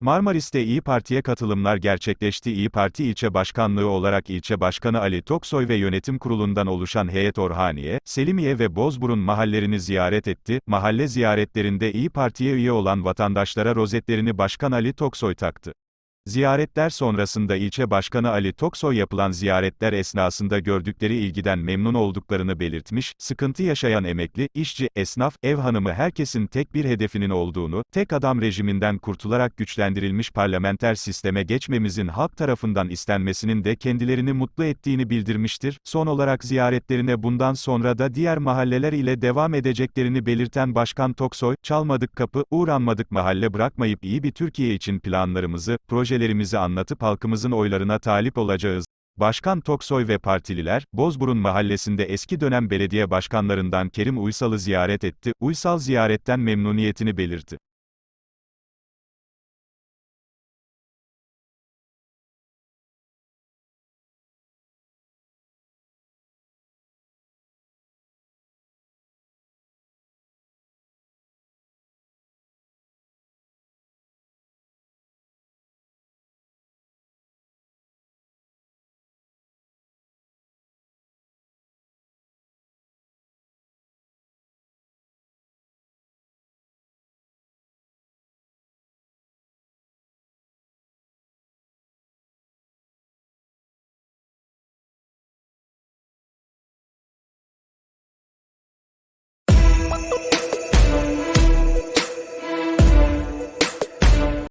Marmaris'te İyi Parti'ye katılımlar gerçekleşti. İyi Parti ilçe başkanlığı olarak ilçe başkanı Ali Toksoy ve yönetim kurulundan oluşan heyet Orhaniye, Selimiye ve Bozburun mahallerini ziyaret etti. Mahalle ziyaretlerinde İyi Parti'ye üye olan vatandaşlara rozetlerini Başkan Ali Toksoy taktı. Ziyaretler sonrasında ilçe başkanı Ali Toksoy yapılan ziyaretler esnasında gördükleri ilgiden memnun olduklarını belirtmiş, sıkıntı yaşayan emekli, işçi, esnaf, ev hanımı herkesin tek bir hedefinin olduğunu, tek adam rejiminden kurtularak güçlendirilmiş parlamenter sisteme geçmemizin halk tarafından istenmesinin de kendilerini mutlu ettiğini bildirmiştir. Son olarak ziyaretlerine bundan sonra da diğer mahalleler ile devam edeceklerini belirten Başkan Toksoy, çalmadık kapı, uğranmadık mahalle bırakmayıp iyi bir Türkiye için planlarımızı, projelerimizi anlatıp halkımızın oylarına talip olacağız. Başkan Toksoy ve partililer, Bozburun mahallesinde eski dönem belediye başkanlarından Kerim Uysal'ı ziyaret etti. Uysal ziyaretten memnuniyetini belirtti.